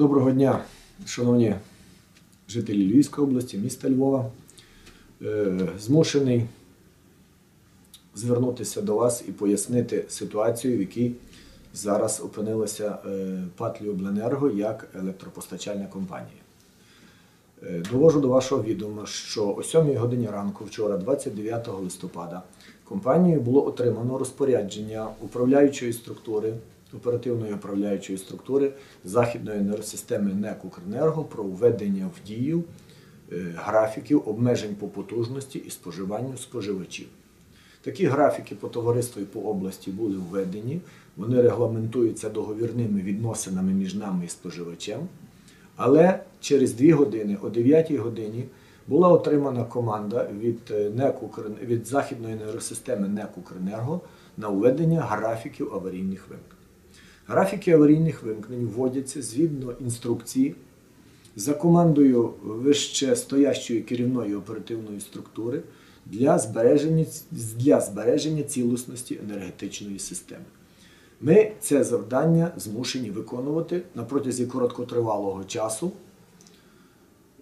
Доброго дня, шановні жителі Львівської області, міста Львова. Е, Змушений звернутися до вас і пояснити ситуацію, в якій зараз опинилася е, ПАТ «Любленерго» як електропостачальна компанія. Е, Довожу до вашого відома, що о 7 годині ранку, вчора, 29 листопада, компанією було отримано розпорядження управляючої структури, оперативної управляючої структури Західної енергосистеми НЕК «Укренерго» про введення в дію е, графіків обмежень по потужності і споживанню споживачів. Такі графіки по товариству і по області були введені. Вони регламентуються договірними відносинами між нами і споживачем. Але через дві години, о 9 годині, була отримана команда від, е, НЕК «Укр- від Західної енергосистеми НЕК «Укренерго» на введення графіків аварійних вимкнень. Графіки аварійних вимкнень вводяться згідно інструкції за командою вище стоящої керівної оперативної структури для збереження, для збереження цілісності енергетичної системи. Ми це завдання змушені виконувати на протязі короткотривалого часу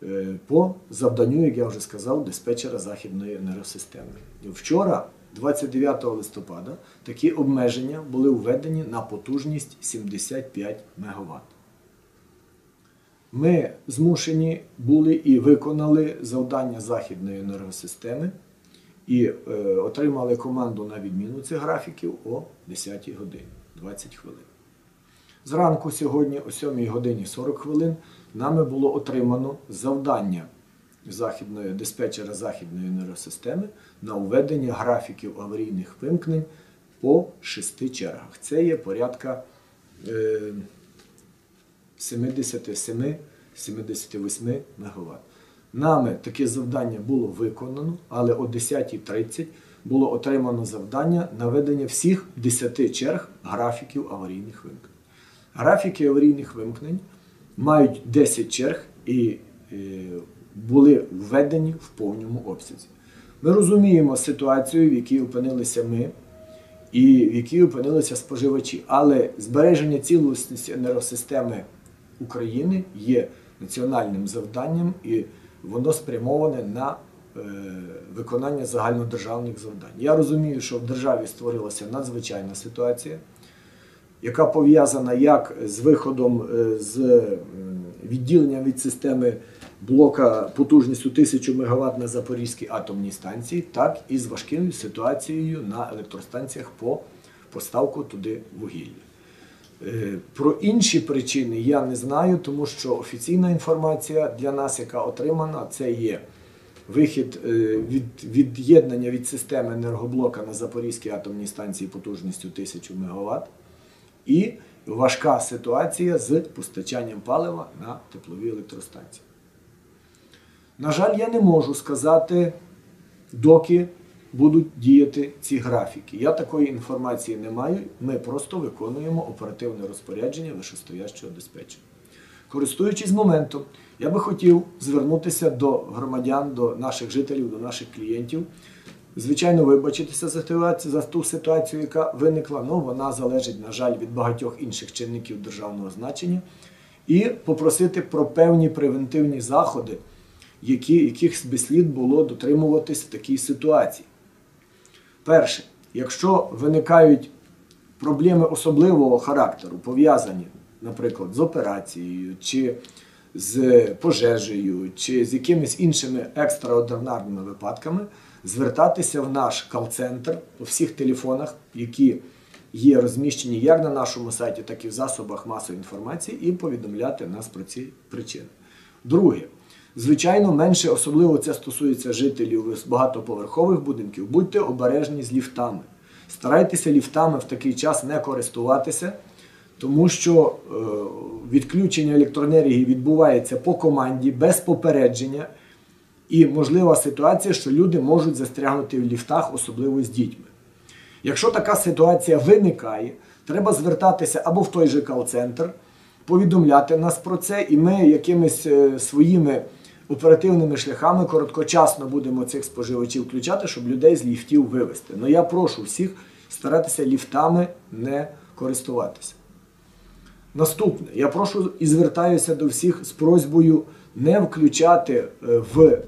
е, по завданню, як я вже сказав, диспетчера Західної енергосистеми. Вчора, 29 листопада, такі обмеження були введені на потужність 75 МВт. Ми змушені були і виконали завдання Західної енергосистеми і е, отримали команду на відміну цих графіків о 10 годині 20 хвилин. Зранку сьогодні, о 7 годині 40 хвилин, нами було отримано завдання західної диспетчера Західної енергосистеми на введення графіків аварійних вимкнень по шести чергах. Це є порядка е, 77-78 МВт. Нами таке завдання було виконано, але о 10.30 було отримано завдання на ведення всіх 10 черг графіків аварійних вимкнень. Графіки аварійних вимкнень мають 10 черг і е, були введені в повному обсязі. Ми розуміємо ситуацію, в якій опинилися ми і в якій опинилися споживачі, але збереження цілісності енергосистеми України є національним завданням і воно спрямоване на е, виконання загальнодержавних завдань. Я розумію, що в державі створилася надзвичайна ситуація, яка пов'язана як з виходом е, з м, відділенням від системи блока потужністю 1000 МВт на Запорізькій атомній станції, так і з важкою ситуацією на електростанціях по поставку туди вугілля. Е, Про інші причини я не знаю, тому що офіційна інформація для нас, яка отримана, це є вихід е, від від'єднання від системи енергоблока на Запорізькій атомній станції потужністю 1000 МВт і важка ситуація з постачанням палива на теплові електростанції. На жаль, я не можу сказати, доки будуть діяти ці графіки. Я такої інформації не маю. Ми просто виконуємо оперативне розпорядження вищестоящого диспетчера. Користуючись моментом, я би хотів звернутися до громадян, до наших жителів, до наших клієнтів. Звичайно, вибачитися за, за ту ситуацію, яка виникла. Ну, вона залежить, на жаль, від багатьох інших чинників державного значення. І попросити про певні превентивні заходи, які, яких би слід було дотримуватись в такій ситуації. Перше, якщо виникають проблеми особливого характеру, пов'язані, наприклад, з операцією, чи з пожежею, чи з якимись іншими екстраординарними випадками, звертатися в наш кал-центр по всіх телефонах, які є розміщені як на нашому сайті, так і в засобах масової інформації, і повідомляти нас про ці причини. Друге, Звичайно, менше особливо це стосується жителів багатоповерхових будинків. Будьте обережні з ліфтами. Старайтеся ліфтами в такий час не користуватися, тому що е, відключення електроенергії відбувається по команді без попередження. І можлива ситуація, що люди можуть застрягнути в ліфтах, особливо з дітьми. Якщо така ситуація виникає, треба звертатися або в той же кал-центр, повідомляти нас про це, і ми якимись е, своїми оперативними шляхами короткочасно будемо цих споживачів включати, щоб людей з ліфтів вивести. Ну я прошу всіх старатися ліфтами не користуватися. Наступне, я прошу і звертаюся до всіх з просьбою не включати е, в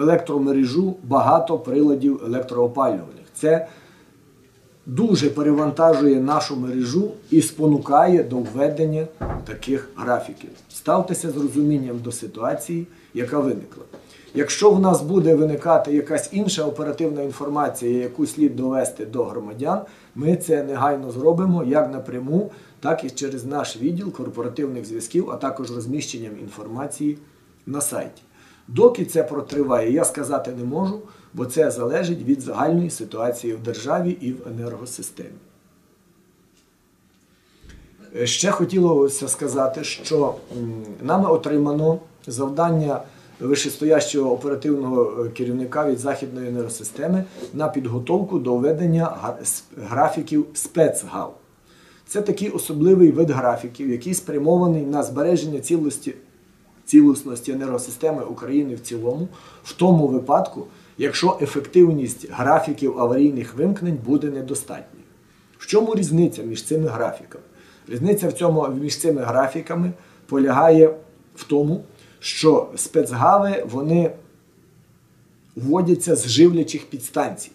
електромережу багато приладів електроопалювальних. Це дуже перевантажує нашу мережу і спонукає до введення таких графіків. Ставтеся з розумінням до ситуації, яка виникла. Якщо в нас буде виникати якась інша оперативна інформація, яку слід довести до громадян, ми це негайно зробимо як напряму, так і через наш відділ корпоративних зв'язків, а також розміщенням інформації на сайті. Доки це протриває, я сказати не можу, бо це залежить від загальної ситуації в державі і в енергосистемі. Е, Ще хотілося сказати, що нами отримано завдання вищестоящого оперативного е, керівника від західної енергосистеми на підготовку до введення графіків спецгав. Це такий особливий вид графіків, який спрямований на збереження цілості, цілісності енергосистеми України в цілому, в тому випадку, якщо ефективність графіків аварійних вимкнень буде недостатньою. В чому різниця між цими графіками? Різниця в цьому між цими графіками полягає в тому, що спецгави вони вводяться з живлячих підстанцій.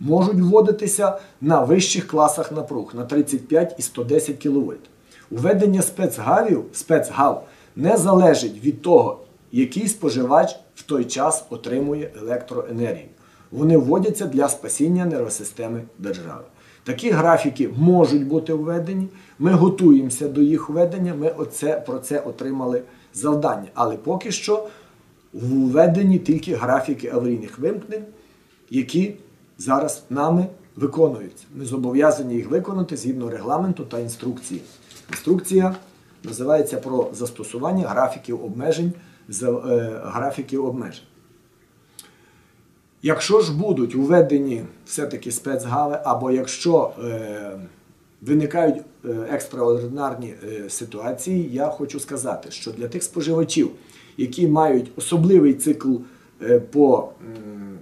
Можуть вводитися на вищих класах напруг на 35 і 110 кВт. Уведення спецгавів, спецгав не залежить від того, який споживач в той час отримує електроенергію. Вони вводяться для спасіння енергосистеми держави. Такі графіки можуть бути введені. Ми готуємося до їх введення. Ми оце, про це отримали завдання. Але поки що введені тільки графіки аварійних вимкнень, які зараз нами виконуються. Ми зобов'язані їх виконати згідно регламенту та інструкції. Інструкція називається про застосування графіків обмежень е, графіків обмежень. Якщо ж будуть введені все-таки спецгави, або якщо е, виникають е, екстраординарні е, ситуації, я хочу сказати, що для тих споживачів, які мають особливий цикл по м,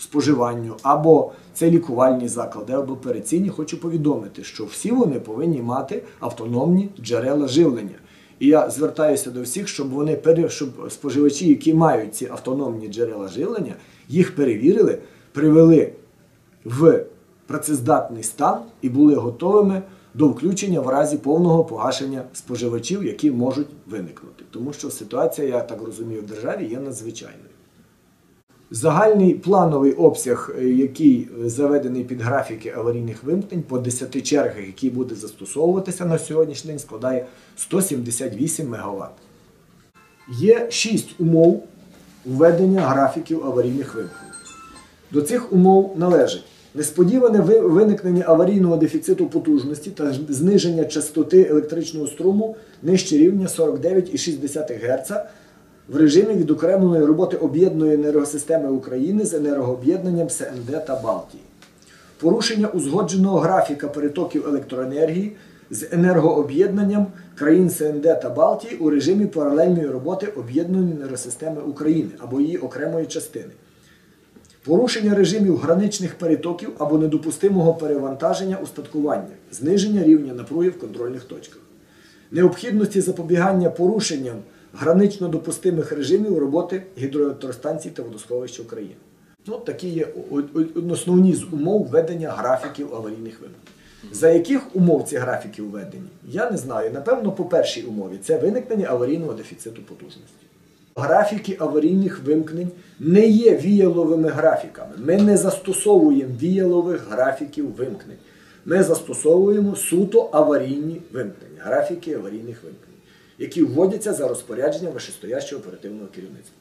електроспоживанню, або це лікувальні заклади, або операційні, хочу повідомити, що всі вони повинні мати автономні джерела живлення. І я звертаюся до всіх, щоб вони щоб споживачі, які мають ці автономні джерела живлення, їх перевірили, привели в працездатний стан і були готовими до включення в разі повного погашення споживачів, які можуть виникнути. Тому що ситуація, я так розумію, в державі є надзвичайною. Загальний плановий обсяг, е, який е, заведений під графіки аварійних вимкнень по 10 чергах, які буде застосовуватися на сьогоднішній день, складає 178 МВт. Є 6 умов введення графіків аварійних вимкнень. До цих умов належить несподіване виникнення аварійного дефіциту потужності та зниження частоти електричного струму нижче рівня 49,6 Гц в режимі відокремленої роботи об'єднаної енергосистеми України з енергооб'єднанням СНД та Балтії. Порушення узгодженого графіка перетоків електроенергії з енергооб'єднанням країн СНД та Балтії у режимі паралельної роботи об'єднаної енергосистеми України або її окремої частини. Порушення режимів граничних перетоків або недопустимого перевантаження устаткування, зниження рівня напруги в контрольних точках, необхідності запобігання порушенням гранично допустимих режимів роботи гідроелектростанцій та водосховищ України. Ну, такі є основні з умов ведення графіків аварійних вимкнень. За яких умов ці графіки введені, я не знаю. Напевно, по першій умові це виникнення аварійного дефіциту потужності. Графіки аварійних вимкнень не є віяловими графіками. Ми не застосовуємо віялових графіків вимкнень. Ми застосовуємо суто аварійні вимкнення, графіки аварійних вимкнень, які вводяться за розпорядженням вищестоящого оперативного керівництва.